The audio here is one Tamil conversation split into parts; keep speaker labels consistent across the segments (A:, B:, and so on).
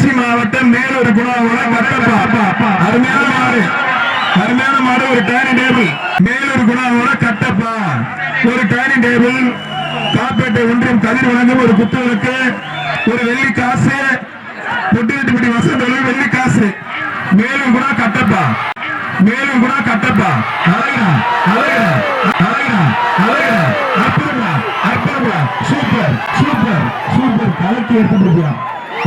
A: திருச்சி மாவட்டம் மேலூர் குணாவோட கட்டப்பா அருமையான மாடு. அருமையான மாடு ஒரு டைனிங் டேபிள் மேலூர் குணாவோட கட்டப்பா. ஒரு டைனிங் டேபிள் காப்பேட்டை ஒன்றியம் கதிர் வழங்கும் ஒரு குத்துவிளக்கு ஒரு வெள்ளி காசு பொட்டிவெட்டுப்பட்டி வசந்தொழு வெள்ளி காசு. மேலும் கூட கட்டப்பா. மேலும் கூட கட்டப்பா. அழகா அழகா அழகா அழகா அற்புதமா அற்புதமா சூப்பர் சூப்பர் சூப்பர். கலக்கி எடுத்து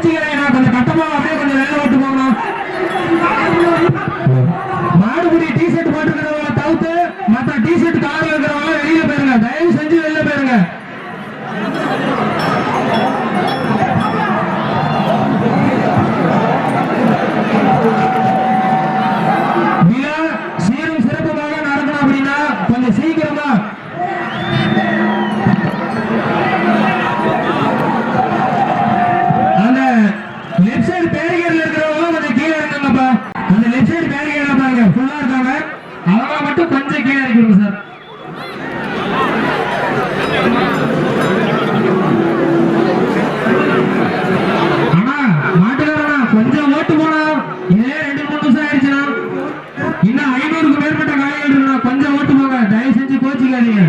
A: Tigre. இதுல ஓட்டு போனா இதே ரெண்டு மூணு நிமிஷம் ஆயிடுச்சுன்னா இன்னும் ஐநூறுக்கு மேற்பட்ட காயங்கள் பஞ்சம் ஓட்டு போங்க. தயவு செஞ்சு கோச்சிக்காதீங்க.